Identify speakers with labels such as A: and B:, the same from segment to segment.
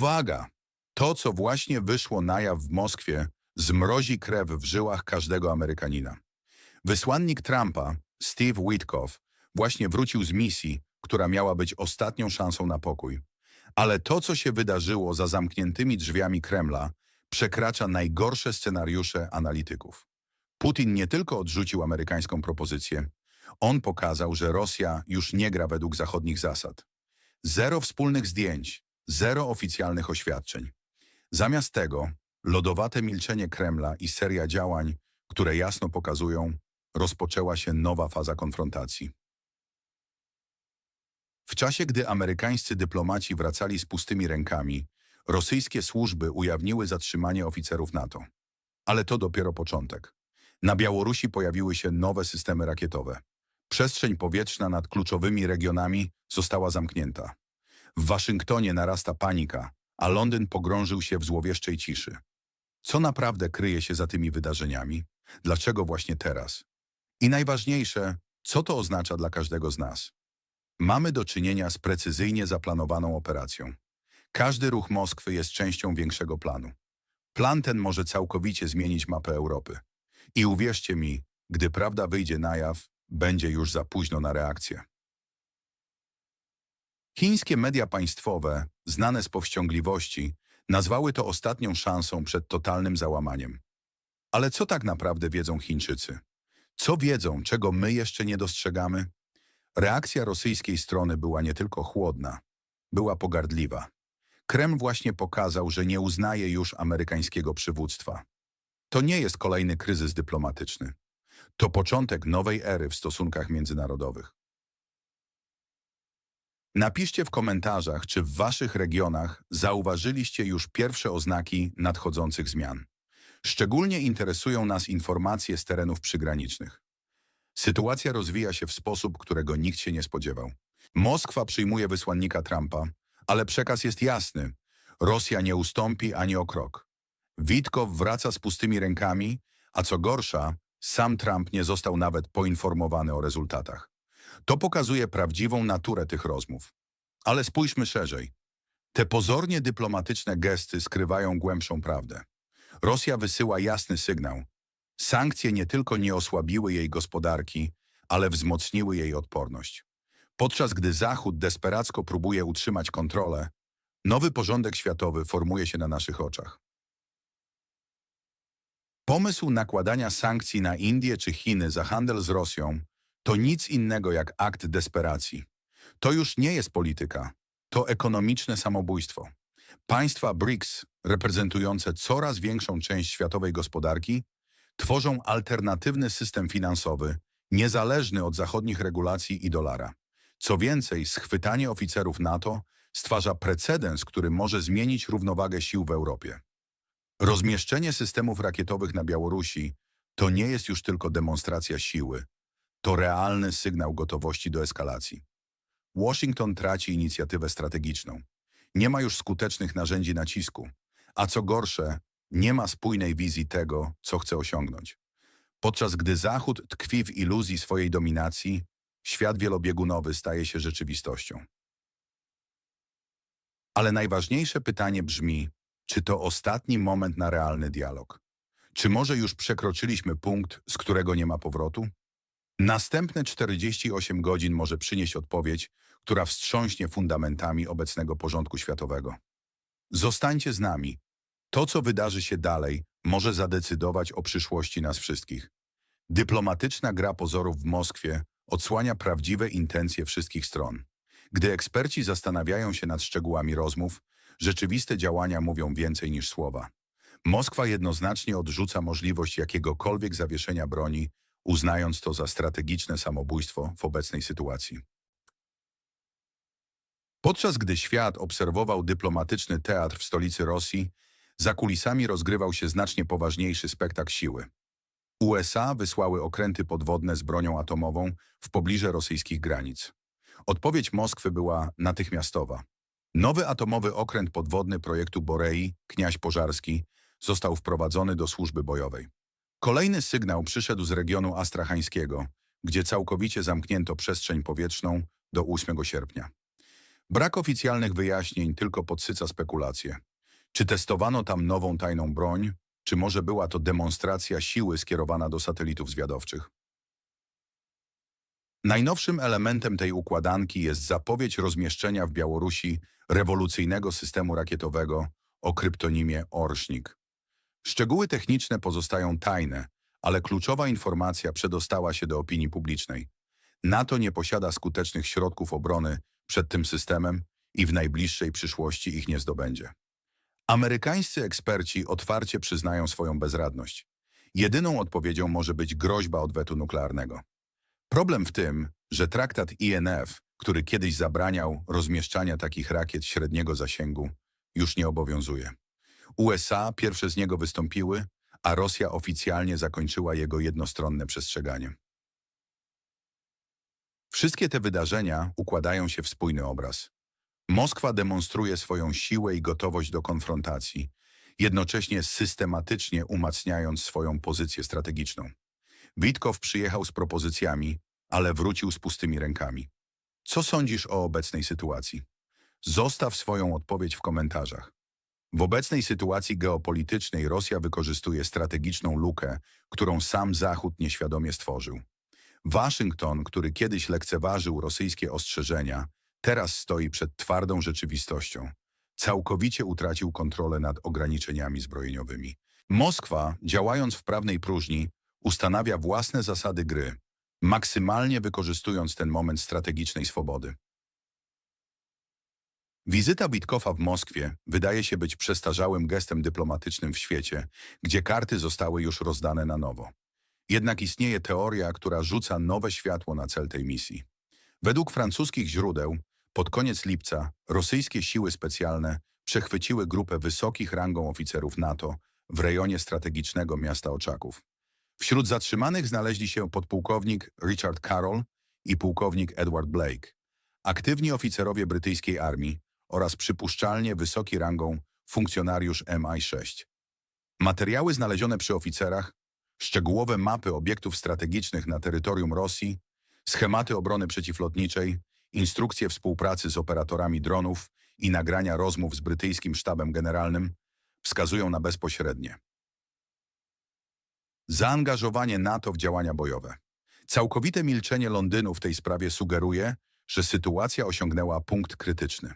A: Uwaga! To, co właśnie wyszło na jaw w Moskwie, zmrozi krew w żyłach każdego Amerykanina. Wysłannik Trumpa, Steve Witkoff, właśnie wrócił z misji, która miała być ostatnią szansą na pokój. Ale to, co się wydarzyło za zamkniętymi drzwiami Kremla, przekracza najgorsze scenariusze analityków. Putin nie tylko odrzucił amerykańską propozycję, on pokazał, że Rosja już nie gra według zachodnich zasad. Zero wspólnych zdjęć, zero oficjalnych oświadczeń. Zamiast tego lodowate milczenie Kremla i seria działań, które jasno pokazują, rozpoczęła się nowa faza konfrontacji. W czasie, gdy amerykańscy dyplomaci wracali z pustymi rękami, rosyjskie służby ujawniły zatrzymanie oficerów NATO. Ale to dopiero początek. Na Białorusi pojawiły się nowe systemy rakietowe. Przestrzeń powietrzna nad kluczowymi regionami została zamknięta. W Waszyngtonie narasta panika, a Londyn pogrążył się w złowieszczej ciszy. Co naprawdę kryje się za tymi wydarzeniami? Dlaczego właśnie teraz? I najważniejsze, co to oznacza dla każdego z nas? Mamy do czynienia z precyzyjnie zaplanowaną operacją. Każdy ruch Moskwy jest częścią większego planu. Plan ten może całkowicie zmienić mapę Europy. I uwierzcie mi, gdy prawda wyjdzie na jaw, będzie już za późno na reakcję. Chińskie media państwowe, znane z powściągliwości, nazwały to ostatnią szansą przed totalnym załamaniem. Ale co tak naprawdę wiedzą Chińczycy? Co wiedzą, czego my jeszcze nie dostrzegamy? Reakcja rosyjskiej strony była nie tylko chłodna, była pogardliwa. Kreml właśnie pokazał, że nie uznaje już amerykańskiego przywództwa. To nie jest kolejny kryzys dyplomatyczny. To początek nowej ery w stosunkach międzynarodowych. Napiszcie w komentarzach, czy w waszych regionach zauważyliście już pierwsze oznaki nadchodzących zmian. Szczególnie interesują nas informacje z terenów przygranicznych. Sytuacja rozwija się w sposób, którego nikt się nie spodziewał. Moskwa przyjmuje wysłannika Trumpa, ale przekaz jest jasny. Rosja nie ustąpi ani o krok. Witkow wraca z pustymi rękami, a co gorsza, sam Trump nie został nawet poinformowany o rezultatach. To pokazuje prawdziwą naturę tych rozmów. Ale spójrzmy szerzej. Te pozornie dyplomatyczne gesty skrywają głębszą prawdę. Rosja wysyła jasny sygnał. Sankcje nie tylko nie osłabiły jej gospodarki, ale wzmocniły jej odporność. Podczas gdy Zachód desperacko próbuje utrzymać kontrolę, nowy porządek światowy formuje się na naszych oczach. Pomysł nakładania sankcji na Indię czy Chiny za handel z Rosją to nic innego jak akt desperacji. To już nie jest polityka, to ekonomiczne samobójstwo. Państwa BRICS, reprezentujące coraz większą część światowej gospodarki, tworzą alternatywny system finansowy, niezależny od zachodnich regulacji i dolara. Co więcej, schwytanie oficerów NATO stwarza precedens, który może zmienić równowagę sił w Europie. Rozmieszczenie systemów rakietowych na Białorusi to nie jest już tylko demonstracja siły, to realny sygnał gotowości do eskalacji. Washington traci inicjatywę strategiczną. Nie ma już skutecznych narzędzi nacisku, a co gorsze, nie ma spójnej wizji tego, co chce osiągnąć. Podczas gdy Zachód tkwi w iluzji swojej dominacji, świat wielobiegunowy staje się rzeczywistością. Ale najważniejsze pytanie brzmi, czy to ostatni moment na realny dialog? Czy może już przekroczyliśmy punkt, z którego nie ma powrotu? Następne 48 godzin może przynieść odpowiedź, która wstrząśnie fundamentami obecnego porządku światowego. Zostańcie z nami. To, co wydarzy się dalej, może zadecydować o przyszłości nas wszystkich. Dyplomatyczna gra pozorów w Moskwie odsłania prawdziwe intencje wszystkich stron. Gdy eksperci zastanawiają się nad szczegółami rozmów, rzeczywiste działania mówią więcej niż słowa. Moskwa jednoznacznie odrzuca możliwość jakiegokolwiek zawieszenia broni, uznając to za strategiczne samobójstwo w obecnej sytuacji. Podczas gdy świat obserwował dyplomatyczny teatr w stolicy Rosji, za kulisami rozgrywał się znacznie poważniejszy spektakl siły. USA wysłały okręty podwodne z bronią atomową w pobliże rosyjskich granic. Odpowiedź Moskwy była natychmiastowa. Nowy atomowy okręt podwodny projektu Borei, Kniaź Pożarski, został wprowadzony do służby bojowej. Kolejny sygnał przyszedł z regionu astrachańskiego, gdzie całkowicie zamknięto przestrzeń powietrzną do 8 sierpnia. Brak oficjalnych wyjaśnień tylko podsyca spekulacje. Czy testowano tam nową tajną broń, czy może była to demonstracja siły skierowana do satelitów zwiadowczych? Najnowszym elementem tej układanki jest zapowiedź rozmieszczenia w Białorusi rewolucyjnego systemu rakietowego o kryptonimie Orsznik. Szczegóły techniczne pozostają tajne, ale kluczowa informacja przedostała się do opinii publicznej. NATO nie posiada skutecznych środków obrony przed tym systemem i w najbliższej przyszłości ich nie zdobędzie. Amerykańscy eksperci otwarcie przyznają swoją bezradność. Jedyną odpowiedzią może być groźba odwetu nuklearnego. Problem w tym, że traktat INF, który kiedyś zabraniał rozmieszczania takich rakiet średniego zasięgu, już nie obowiązuje. USA pierwsze z niego wystąpiły, a Rosja oficjalnie zakończyła jego jednostronne przestrzeganie. Wszystkie te wydarzenia układają się w spójny obraz. Moskwa demonstruje swoją siłę i gotowość do konfrontacji, jednocześnie systematycznie umacniając swoją pozycję strategiczną. Witkow przyjechał z propozycjami, ale wrócił z pustymi rękami. Co sądzisz o obecnej sytuacji? Zostaw swoją odpowiedź w komentarzach. W obecnej sytuacji geopolitycznej Rosja wykorzystuje strategiczną lukę, którą sam Zachód nieświadomie stworzył. Waszyngton, który kiedyś lekceważył rosyjskie ostrzeżenia, teraz stoi przed twardą rzeczywistością. Całkowicie utracił kontrolę nad ograniczeniami zbrojeniowymi. Moskwa, działając w prawnej próżni, ustanawia własne zasady gry, maksymalnie wykorzystując ten moment strategicznej swobody. Wizyta Witkowa w Moskwie wydaje się być przestarzałym gestem dyplomatycznym w świecie, gdzie karty zostały już rozdane na nowo. Jednak istnieje teoria, która rzuca nowe światło na cel tej misji. Według francuskich źródeł, pod koniec lipca rosyjskie siły specjalne przechwyciły grupę wysokich rangą oficerów NATO w rejonie strategicznego miasta Oczaków. Wśród zatrzymanych znaleźli się podpułkownik Richard Carroll i pułkownik Edward Blake, aktywni oficerowie brytyjskiej armii oraz przypuszczalnie wysoki rangą funkcjonariusz MI6. Materiały znalezione przy oficerach, szczegółowe mapy obiektów strategicznych na terytorium Rosji, schematy obrony przeciwlotniczej, instrukcje współpracy z operatorami dronów i nagrania rozmów z brytyjskim sztabem generalnym wskazują na bezpośrednie zaangażowanie NATO w działania bojowe. Całkowite milczenie Londynu w tej sprawie sugeruje, że sytuacja osiągnęła punkt krytyczny.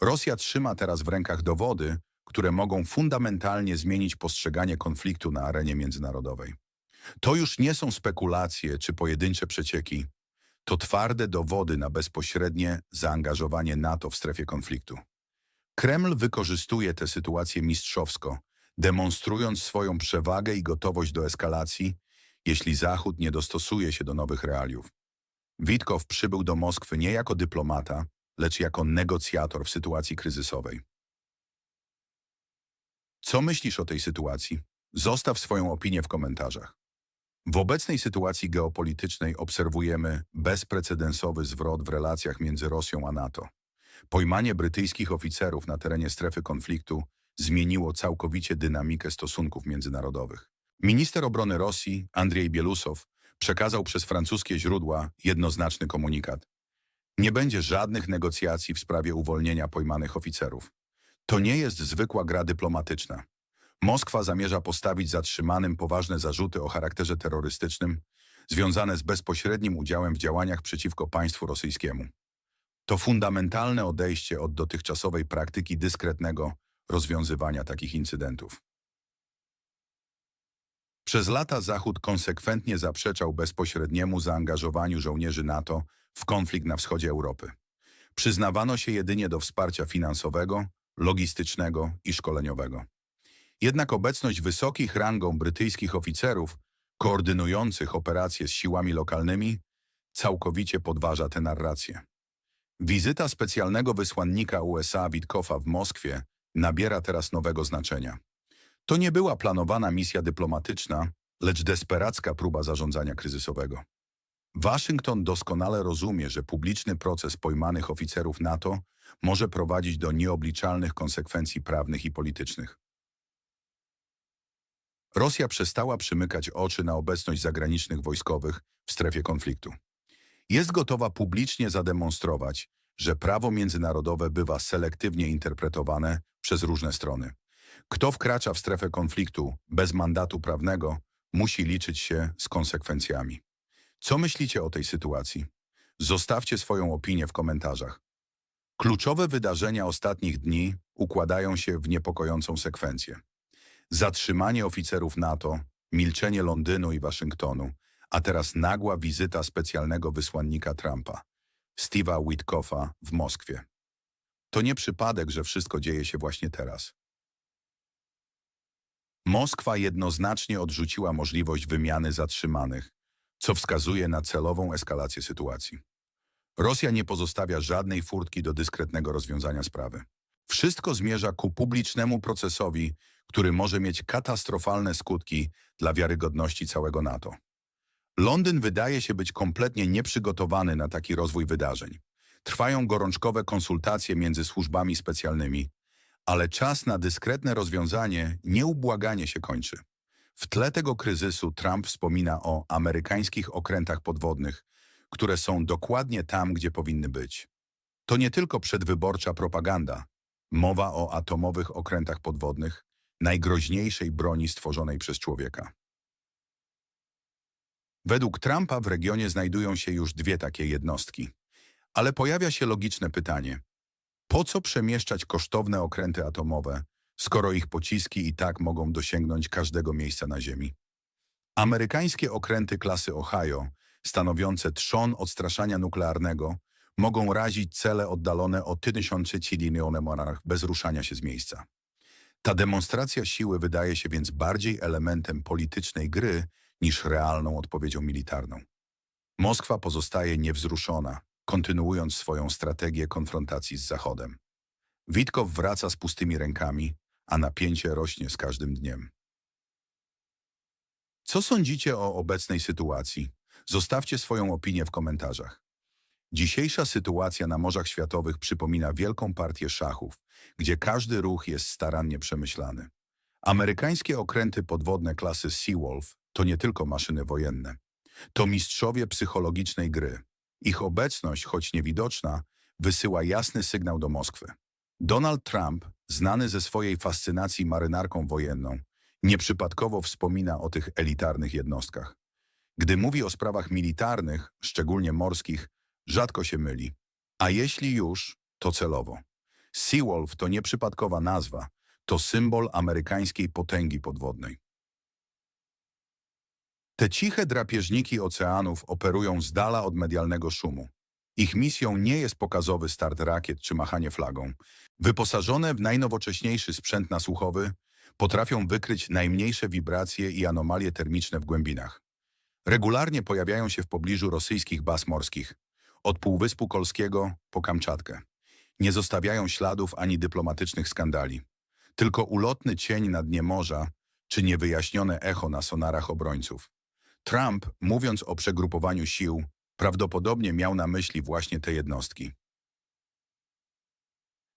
A: Rosja trzyma teraz w rękach dowody, które mogą fundamentalnie zmienić postrzeganie konfliktu na arenie międzynarodowej. To już nie są spekulacje czy pojedyncze przecieki, to twarde dowody na bezpośrednie zaangażowanie NATO w strefie konfliktu. Kreml wykorzystuje tę sytuację mistrzowsko, demonstrując swoją przewagę i gotowość do eskalacji, jeśli Zachód nie dostosuje się do nowych realiów. Witkow przybył do Moskwy nie jako dyplomata, lecz jako negocjator w sytuacji kryzysowej. Co myślisz o tej sytuacji? Zostaw swoją opinię w komentarzach. W obecnej sytuacji geopolitycznej obserwujemy bezprecedensowy zwrot w relacjach między Rosją a NATO. Pojmanie brytyjskich oficerów na terenie strefy konfliktu zmieniło całkowicie dynamikę stosunków międzynarodowych. Minister obrony Rosji, Andrzej Bielusow, przekazał przez francuskie źródła jednoznaczny komunikat. Nie będzie żadnych negocjacji w sprawie uwolnienia pojmanych oficerów. To nie jest zwykła gra dyplomatyczna. Moskwa zamierza postawić zatrzymanym poważne zarzuty o charakterze terrorystycznym, związane z bezpośrednim udziałem w działaniach przeciwko państwu rosyjskiemu. To fundamentalne odejście od dotychczasowej praktyki dyskretnego rozwiązywania takich incydentów. Przez lata Zachód konsekwentnie zaprzeczał bezpośredniemu zaangażowaniu żołnierzy NATO w konflikt na wschodzie Europy. Przyznawano się jedynie do wsparcia finansowego, logistycznego i szkoleniowego. Jednak obecność wysokich rangą brytyjskich oficerów koordynujących operacje z siłami lokalnymi całkowicie podważa tę narrację. Wizyta specjalnego wysłannika USA Witkowa w Moskwie nabiera teraz nowego znaczenia. To nie była planowana misja dyplomatyczna, lecz desperacka próba zarządzania kryzysowego. Waszyngton doskonale rozumie, że publiczny proces pojmanych oficerów NATO może prowadzić do nieobliczalnych konsekwencji prawnych i politycznych. Rosja przestała przymykać oczy na obecność zagranicznych wojskowych w strefie konfliktu. Jest gotowa publicznie zademonstrować, że prawo międzynarodowe bywa selektywnie interpretowane przez różne strony. Kto wkracza w strefę konfliktu bez mandatu prawnego, musi liczyć się z konsekwencjami. Co myślicie o tej sytuacji? Zostawcie swoją opinię w komentarzach. Kluczowe wydarzenia ostatnich dni układają się w niepokojącą sekwencję. Zatrzymanie oficerów NATO, milczenie Londynu i Waszyngtonu, a teraz nagła wizyta specjalnego wysłannika Trumpa, Steve'a Witkoffa w Moskwie. To nie przypadek, że wszystko dzieje się właśnie teraz. Moskwa jednoznacznie odrzuciła możliwość wymiany zatrzymanych, co wskazuje na celową eskalację sytuacji. Rosja nie pozostawia żadnej furtki do dyskretnego rozwiązania sprawy. Wszystko zmierza ku publicznemu procesowi, który może mieć katastrofalne skutki dla wiarygodności całego NATO. Londyn wydaje się być kompletnie nieprzygotowany na taki rozwój wydarzeń. Trwają gorączkowe konsultacje między służbami specjalnymi, ale czas na dyskretne rozwiązanie nieubłaganie się kończy. W tle tego kryzysu Trump wspomina o amerykańskich okrętach podwodnych, które są dokładnie tam, gdzie powinny być. To nie tylko przedwyborcza propaganda. Mowa o atomowych okrętach podwodnych, najgroźniejszej broni stworzonej przez człowieka. Według Trumpa w regionie znajdują się już dwie takie jednostki. Ale pojawia się logiczne pytanie. Po co przemieszczać kosztowne okręty atomowe, skoro ich pociski i tak mogą dosięgnąć każdego miejsca na Ziemi? Amerykańskie okręty klasy Ohio, stanowiące trzon odstraszania nuklearnego, mogą razić cele oddalone o tysiące kilometrów bez ruszania się z miejsca. Ta demonstracja siły wydaje się więc bardziej elementem politycznej gry niż realną odpowiedzią militarną. Moskwa pozostaje niewzruszona, kontynuując swoją strategię konfrontacji z Zachodem. Witkow wraca z pustymi rękami, a napięcie rośnie z każdym dniem. Co sądzicie o obecnej sytuacji? Zostawcie swoją opinię w komentarzach. Dzisiejsza sytuacja na morzach światowych przypomina wielką partię szachów, gdzie każdy ruch jest starannie przemyślany. Amerykańskie okręty podwodne klasy Seawolf to nie tylko maszyny wojenne. To mistrzowie psychologicznej gry. Ich obecność, choć niewidoczna, wysyła jasny sygnał do Moskwy. Donald Trump, znany ze swojej fascynacji marynarką wojenną, nieprzypadkowo wspomina o tych elitarnych jednostkach. Gdy mówi o sprawach militarnych, szczególnie morskich, rzadko się myli. A jeśli już, to celowo. Seawolf to nieprzypadkowa nazwa, to symbol amerykańskiej potęgi podwodnej. Te ciche drapieżniki oceanów operują z dala od medialnego szumu. Ich misją nie jest pokazowy start rakiet czy machanie flagą. Wyposażone w najnowocześniejszy sprzęt nasłuchowy, potrafią wykryć najmniejsze wibracje i anomalie termiczne w głębinach. Regularnie pojawiają się w pobliżu rosyjskich baz morskich, od Półwyspu Kolskiego po Kamczatkę. Nie zostawiają śladów ani dyplomatycznych skandali. Tylko ulotny cień na dnie morza czy niewyjaśnione echo na sonarach obrońców. Trump, mówiąc o przegrupowaniu sił, prawdopodobnie miał na myśli właśnie te jednostki.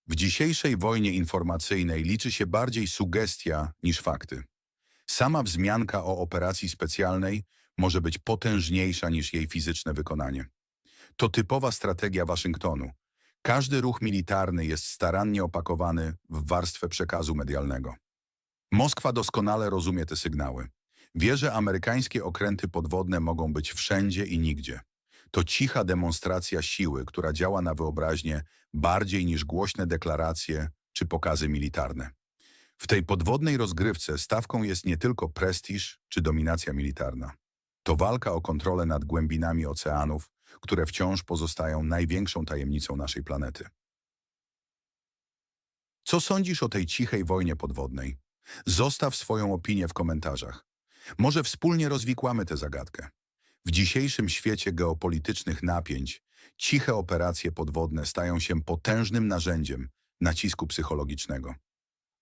A: W dzisiejszej wojnie informacyjnej liczy się bardziej sugestia niż fakty. Sama wzmianka o operacji specjalnej może być potężniejsza niż jej fizyczne wykonanie. To typowa strategia Waszyngtonu. Każdy ruch militarny jest starannie opakowany w warstwę przekazu medialnego. Moskwa doskonale rozumie te sygnały. Wie, że amerykańskie okręty podwodne mogą być wszędzie i nigdzie. To cicha demonstracja siły, która działa na wyobraźnię bardziej niż głośne deklaracje czy pokazy militarne. W tej podwodnej rozgrywce stawką jest nie tylko prestiż czy dominacja militarna. To walka o kontrolę nad głębinami oceanów, które wciąż pozostają największą tajemnicą naszej planety. Co sądzisz o tej cichej wojnie podwodnej? Zostaw swoją opinię w komentarzach. Może wspólnie rozwikłamy tę zagadkę. W dzisiejszym świecie geopolitycznych napięć ciche operacje podwodne stają się potężnym narzędziem nacisku psychologicznego.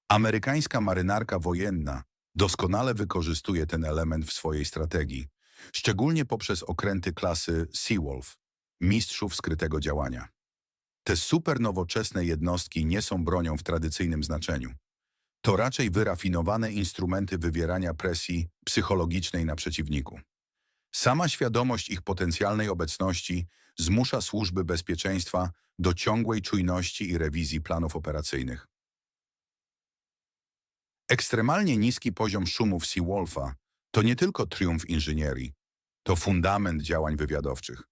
A: Amerykańska marynarka wojenna doskonale wykorzystuje ten element w swojej strategii, szczególnie poprzez okręty klasy Seawolf, mistrzów skrytego działania. Te supernowoczesne jednostki nie są bronią w tradycyjnym znaczeniu. To raczej wyrafinowane instrumenty wywierania presji psychologicznej na przeciwniku. Sama świadomość ich potencjalnej obecności zmusza służby bezpieczeństwa do ciągłej czujności i rewizji planów operacyjnych. Ekstremalnie niski poziom szumów Seawolfa to nie tylko triumf inżynierii, to fundament działań wywiadowczych.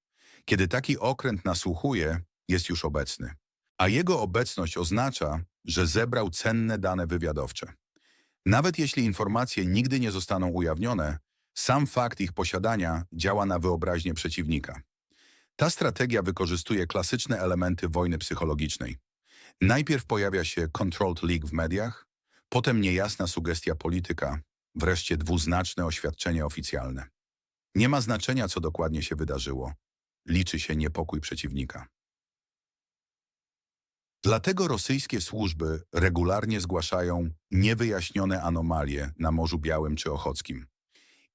A: Kiedy taki okręt nasłuchuje, jest już obecny. A jego obecność oznacza, że zebrał cenne dane wywiadowcze. Nawet jeśli informacje nigdy nie zostaną ujawnione, sam fakt ich posiadania działa na wyobraźnię przeciwnika. Ta strategia wykorzystuje klasyczne elementy wojny psychologicznej. Najpierw pojawia się controlled leak w mediach, potem niejasna sugestia polityka, wreszcie dwuznaczne oświadczenie oficjalne. Nie ma znaczenia, co dokładnie się wydarzyło. Liczy się niepokój przeciwnika. Dlatego rosyjskie służby regularnie zgłaszają niewyjaśnione anomalie na Morzu Białym czy Ochockim.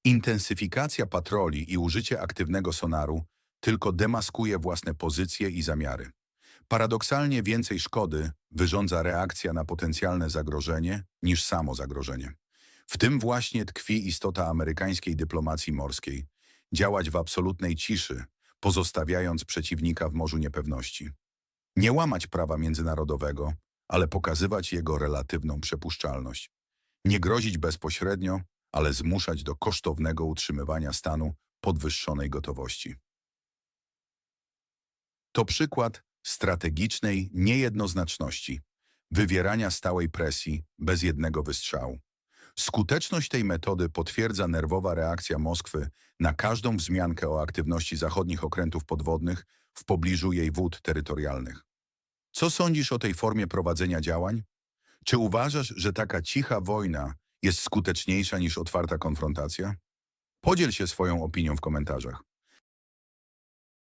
A: Intensyfikacja patroli i użycie aktywnego sonaru tylko demaskuje własne pozycje i zamiary. Paradoksalnie więcej szkody wyrządza reakcja na potencjalne zagrożenie niż samo zagrożenie. W tym właśnie tkwi istota amerykańskiej dyplomacji morskiej. Działać w absolutnej ciszy, pozostawiając przeciwnika w morzu niepewności. Nie łamać prawa międzynarodowego, ale pokazywać jego relatywną przepuszczalność. Nie grozić bezpośrednio, ale zmuszać do kosztownego utrzymywania stanu podwyższonej gotowości. To przykład strategicznej niejednoznaczności, wywierania stałej presji bez jednego wystrzału. Skuteczność tej metody potwierdza nerwowa reakcja Moskwy na każdą wzmiankę o aktywności zachodnich okrętów podwodnych w pobliżu jej wód terytorialnych. Co sądzisz o tej formie prowadzenia działań? Czy uważasz, że taka cicha wojna jest skuteczniejsza niż otwarta konfrontacja? Podziel się swoją opinią w komentarzach.